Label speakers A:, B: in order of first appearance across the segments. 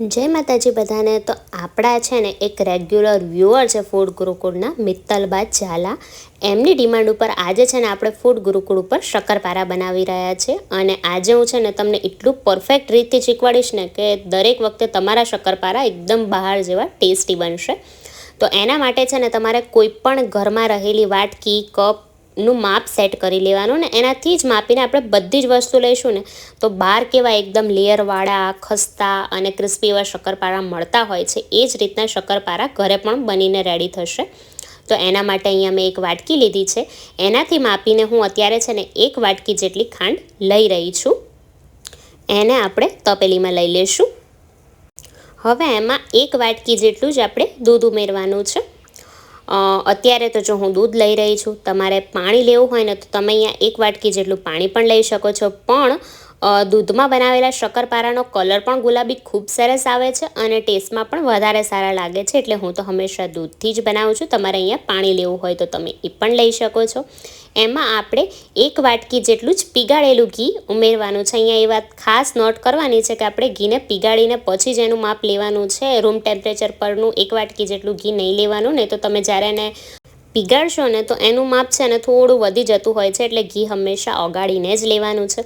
A: જય માતાજી બધાને. તો આપણા છે ને એક રેગ્યુલર વ્યુઅર છે ફૂડ ગુરુકુળના મિત્તલબા ઝાલા. એમની ડિમાન્ડ ઉપર આજે છે ને આપણે ફૂડ ગુરુકુળ ઉપર શક્કરપારા બનાવી રહ્યા છે. અને આજે હું છે ને તમને એટલું પરફેક્ટ રીતે શીખવાડીશ ને કે દરેક વખતે તમારા શક્કરપારા એકદમ બહાર જેવા ટેસ્ટી બનશે. તો એના માટે છે ને તમારે કોઈ પણ ઘરમાં રહેલી વાટકી, કપ નું માપ સેટ કરી લેવાનું ને એનાથી જ માપીને આપણે બધી જ વસ્તુ લઈશું ને. તો બહાર કેવા એકદમ લેયરવાળા, ખસ્તા અને ક્રિસ્પી એવા શક્કરપારા મળતા હોય છે, એ જ રીતના શક્કરપારા ઘરે પણ બનીને રેડી થશે. તો એના માટે અહીંયા મેં એક વાટકી લીધી છે. એનાથી માપીને હું અત્યારે છે ને એક વાટકી જેટલી ખાંડ લઈ રહી છું. એને આપણે તપેલીમાં લઈ લઈશું હવે એમાં એક વાટકી જેટલું જ આપણે દૂધ ઉમેરવાનું છે. અત્યારે તો જો હું દૂધ લઈ રહી છું, તમારે પાણી લેવું હોય ને તો તમે અહીંયા એક વાટકી જેટલું પાણી પણ લઈ શકો છો. પણ દૂધમાં બનાવેલા શક્કરપારાનો કલર પણ ગુલાબી ખૂબ સરસ આવે છે અને ટેસ્ટમાં પણ વધારે સારા લાગે છે. એટલે હું તો હંમેશા દૂધથી જ બનાવું છું. તમારે અહીંયા પાણી લેવું હોય તો તમે એ પણ લઈ શકો છો. એમાં આપણે એક વાટકી જેટલું જ પીગાળેલું ઘી ઉમેરવાનું છે. અહીંયા એ વાત ખાસ નોટ કરવાની છે કે આપણે ઘીને પીગાળીને પછી જ એનું માપ લેવાનું છે. રૂમ ટેમ્પરેચર પરનું એક વાટકી જેટલું ઘી નહીં લેવાનું. નહીં તો તમે જ્યારે એને પીગાળશો ને તો એનું માપ છે ને થોડું વધી જતું હોય છે એટલે ઘી હંમેશા ઓગાળીને જ લેવાનું છે.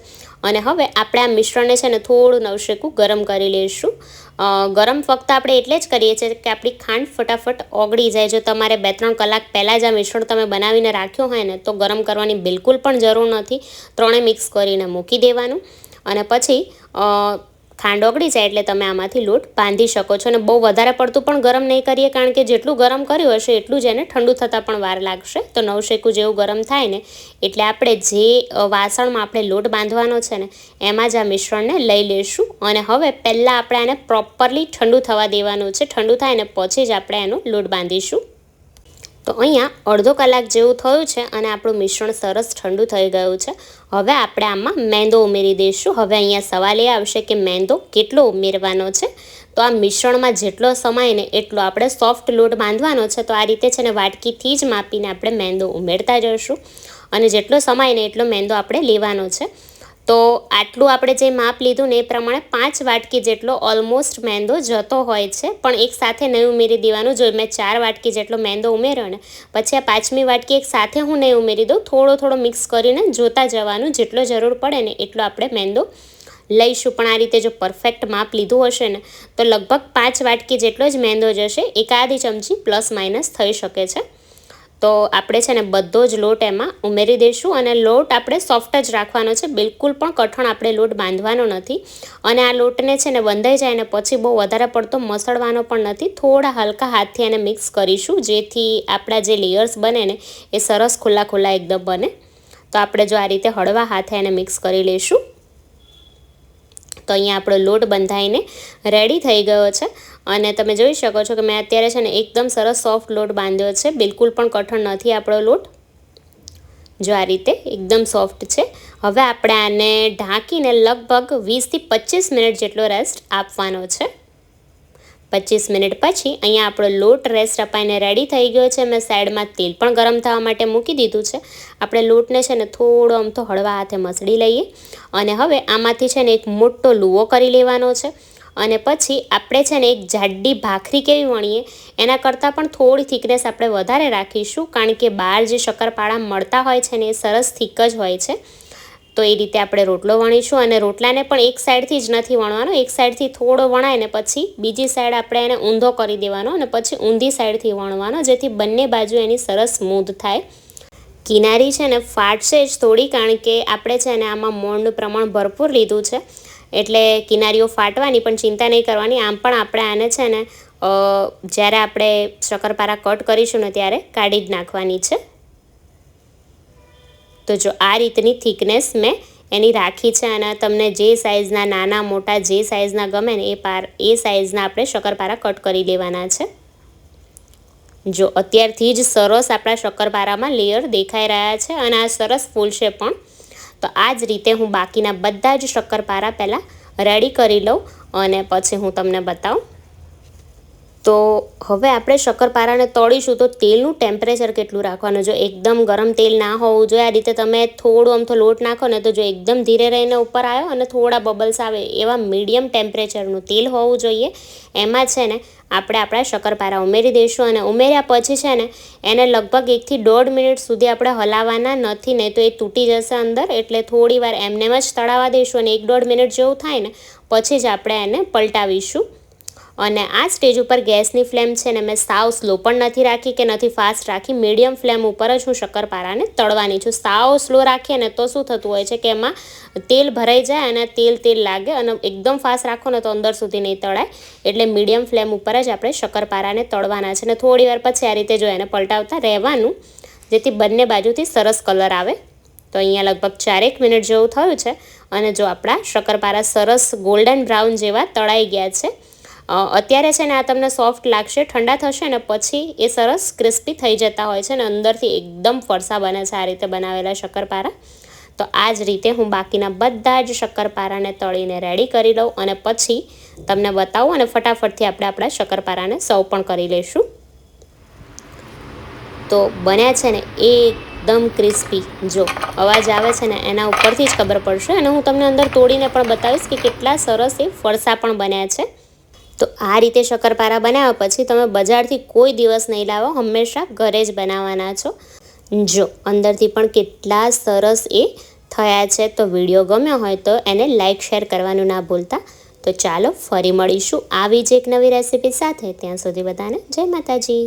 A: અને હવે આપણે આ મિશ્રણને છે ને થોડું નવશેકું ગરમ કરી લઈશું. ગરમ ફક્ત આપણે એટલે જ કરીએ છીએ કે આપણી ખાંડ ફટાફટ ઓગળી જાય. જો તમારે બે ત્રણ કલાક પહેલાં જ આ મિશ્રણ તમે બનાવીને રાખ્યું હોય ને તો ગરમ કરવાની બિલકુલ પણ જરૂર નથી. ત્રણે મિક્સ કરીને મૂકી દેવાનું. અને પછી ખાંડ ઓગળી જાય એટલે તમે આમાંથી લોટ બાંધી શકો છો અને બહુ વધારે પડતું પણ ગરમ નહીં કરીએ, કારણ કે જેટલું ગરમ કર્યું હશે એટલું જ એને ઠંડુ થતાં પણ વાર લાગશે. તો નવશેકું જેવું ગરમ થાય ને, એટલે આપણે જે વાસણમાં આપણે લોટ બાંધવાનો છે ને, એમાં જ આ મિશ્રણને લઈ લઈશું. અને હવે પહેલાં આપણે આને પ્રોપરલી ઠંડુ થવા દેવાનું છે. ઠંડુ થાય ને પછી જ આપણે એનો લોટ બાંધીશું. તો અહીંયા અડધો કલાક જેવું થયું છે અને આપણું મિશ્રણ સરસ ઠંડુ થઈ ગયું છે. હવે આપણે આમાં મેંદો ઉમેરી દઈશું. હવે અહીંયા સવાલ એ આવશે કે મેંદો કેટલો ઉમેરવાનો છે? તો આ મિશ્રણમાં જેટલો સમય ને એટલો આપણે સોફ્ટ લોટ બાંધવાનો છે, તો આ રીતે છે ને વાટકીથી જ માપીને આપણે મેંદો ઉમેરતા જઈશું. અને જેટલો સમય ને એટલો મેંદો આપણે લેવાનો છે. તો આટલું આપણે જે માપ લીધું ને એ પ્રમાણે પાંચ વાટકી જેટલો ઓલમોસ્ટ મેંદો જતો હોય છે. પણ એક સાથે નહીં ઉમેરી દેવાનું. જો મેં ચાર વાટકી જેટલો મેંદો ઉમેર્યો ને, પછી આ પાંચમી વાટકી એક સાથે હું નહીં ઉમેરી દઉં, થોડો થોડો મિક્સ કરીને જોતા જવાનું. જેટલો જરૂર પડે ને એટલો આપણે મેંદો લઈશું. પણ આ રીતે જો પરફેક્ટ માપ લીધું હશે ને, તો લગભગ પાંચ વાટકી જેટલો જ મેંદો જશે. એકાદી ચમચી પ્લસ માઇનસ થઈ શકે છે. તો આપણે છે ને બધો જ લોટ એમાં ઉમેરી દઈશું અને લોટ આપણે સોફ્ટ જ રાખવાનો છે. બિલકુલ પણ કઠણ આપણે લોટ બાંધવાનો નથી. અને આ લોટને છે ને બંધાઈ જાય ને પછી બહુ વધારે પડતો મસળવાનો પણ નથી. થોડા હલકા હાથથી એને મિક્સ કરીશું, જેથી આપણા જે લેયર્સ બને ને એ સરસ ખુલ્લા ખુલ્લા એકદમ બને. તો આપણે જો આ રીતે હળવા હાથે એને મિક્સ કરી લઈશું. તો અહીંયા આપણો લોટ બંધાઈને રેડી થઈ ગયો છે. અને તમે જોઈ શકો છો કે મેં અત્યારે છે ને એકદમ સરસ સોફ્ટ લોટ બાંધ્યો છે. બિલકુલ પણ કઠણ નથી આપણો લોટ. જો આ રીતે એકદમ સોફ્ટ છે. હવે આપણે આને ઢાંકીને લગભગ વીસથી પચીસ મિનિટ જેટલો રેસ્ટ આપવાનો છે. પચીસ મિનિટ પછી અહીંયા આપણો લોટ રેસ્ટ અપાઈને રેડી થઈ ગયો છે. મેં સાઈડમાં તેલ પણ ગરમ થવા માટે મૂકી દીધું છે. આપણે લોટને છે ને થોડો આમ તો હળવા હાથે મસળી લઈએ અને હવે આમાંથી છે ને એક મોટો લુવો કરી લેવાનો છે. અને પછી આપણે છે ને એક જાડી ભાખરી કેવી વણીએ એના કરતાં પણ થોડી થિકનેસ આપણે વધારે રાખીશું. કારણ કે બહાર જે શક્કરપાળા મળતા હોય છે ને એ સરસ થીક જ હોય છે. તો એ રીતે આપણે રોટલો વણીશું અને રોટલાને પણ એક સાઈડથી જ નથી વણવાનો, એક સાઈડથી થોડો વણાય ને પછી બીજી સાઈડ આપણે એને ઊંધો કરી દેવાનો અને પછી ઊંધી સાઈડથી વણવાનો, જેથી બંને બાજુ એની સરસ સ્મૂધ થાય. કિનારી છે ને ફાટશે જ થોડી, કારણ કે આપણે છે ને આમાં મોણનું પ્રમાણ ભરપૂર લીધું છે. એટલે કિનારીઓ ફાટવાની પણ ચિંતા નહીં કરવાની. આમ પણ આપણે આને છે ને જ્યારે આપણે શક્કરપારા કટ કરીશું ને ત્યારે કાઢી જ નાખવાની છે. તો જો આ રીતની થિકનેસ મેં એની રાખી છે અને તમને જે સાઇઝના નાના મોટા જે સાઇઝના ગમે ને એ પાર, એ સાઇઝના આપણે શક્કરપારા કટ કરી લેવાના છે. જો અત્યારથી જ સરસ આપણા શક્કરપારામાં લેયર દેખાઈ રહ્યા છે અને આ સરસ ફૂલશે પણ, તો આ જ રીતે હું બાકીના બધા જ શક્કરપારા પહેલાં રેડી કરી લઉં અને પછી હું તમને બતાવું. તો હવે આપણે શક્કરપારાને તળીશું તો તેલનું ટેમ્પરેચર કેટલું રાખવાનું? જો એકદમ ગરમ તેલ ના હોવું જોઈએ, આ રીતે તમે થોડું આમ તો લોટ નાખો ને તો જો એકદમ ધીરે રહીને ઉપર આવ્યો અને થોડા બબલ્સ આવે એવા મીડિયમ ટેમ્પરેચરનું તેલ હોવું જોઈએ. એમાં છે ને, આપણે આપણા શક્કરપારા ઉમેરી દઈશું અને ઉમેર્યા પછી છે ને, એને લગભગ એકથી દોઢ મિનિટ સુધી આપણે હલાવવાના નથી, નહીં તો એ તૂટી જશે અંદર, એટલે થોડી વાર એમનેમ જ તળાવવા દઈશું અને એક દોઢ મિનિટ જેવું થાય ને, પછી જ આપણે એને પલટાવીશું. અને આ સ્ટેજ ઉપર ગેસની ફ્લેમ છે ને મેં સાવ સ્લો પણ નથી રાખી કે નથી ફાસ્ટ રાખી, મીડિયમ ફ્લેમ ઉપર જ હું શક્કરપારાને તળવાની છું. સાવ સ્લો રાખીએ ને તો શું થતું હોય છે કે એમાં તેલ ભરાઈ જાય અને તેલ તેલ લાગે અને એકદમ ફાસ્ટ રાખો ને તો અંદર સુધી નહીં તળાય. એટલે મીડિયમ ફ્લેમ ઉપર જ આપણે શક્કરપારાને તળવાના છે. અને થોડી વાર પછી આ રીતે જો એને પલટાવતા રહેવાનું, જેથી બંને બાજુથી સરસ કલર આવે. તો અહીંયા લગભગ ચારેક મિનિટ જેવું થયું છે અને જો આપણા શક્કરપારા સરસ ગોલ્ડન બ્રાઉન જેવા તળાઈ ગયા છે અત્યારે છે ને આ તમને સોફ્ટ લાગશે, ઠંડા થશે ને પછી એ સરસ ક્રિસ્પી થઈ જતા હોય છે ને, અંદરથી એકદમ ફરસા બને છે આ રીતે બનાવેલા શક્કરપારા. તો આ જ રીતે હું બાકીના બધા જ શક્કરપારાને તળીને રેડી કરી લઉં અને પછી તમને બતાવું અને ફટાફટથી આપણે આપણા શક્કરપારાને સર્વ પણ કરી લઈશું. તો બન્યા છે ને એકદમ ક્રિસ્પી. જો, અવાજ આવે છે ને એના ઉપરથી જ ખબર પડશે અને હું તમને અંદર તોડીને પણ બતાવીશ કે કેટલા સરસ એ ફરસા પણ બન્યા છે. તો આ રીતે શક્કરપારા બનાવ્યા પછી તમે બજારથી કોઈ દિવસ નહીં લાવો, હંમેશા ઘરે જ બનાવવાના છો. જો અંદરથી પણ કેટલા સરસ એ થયા છે, તો વીડિયો ગમ્યો હોય તો એને લાઇક શેર કરવાનું ના ભૂલતા. તો ચાલો ફરી મળીશું આવી જ એક નવી રેસીપી સાથે. ત્યાં સુધી બધાને જય માતાજી.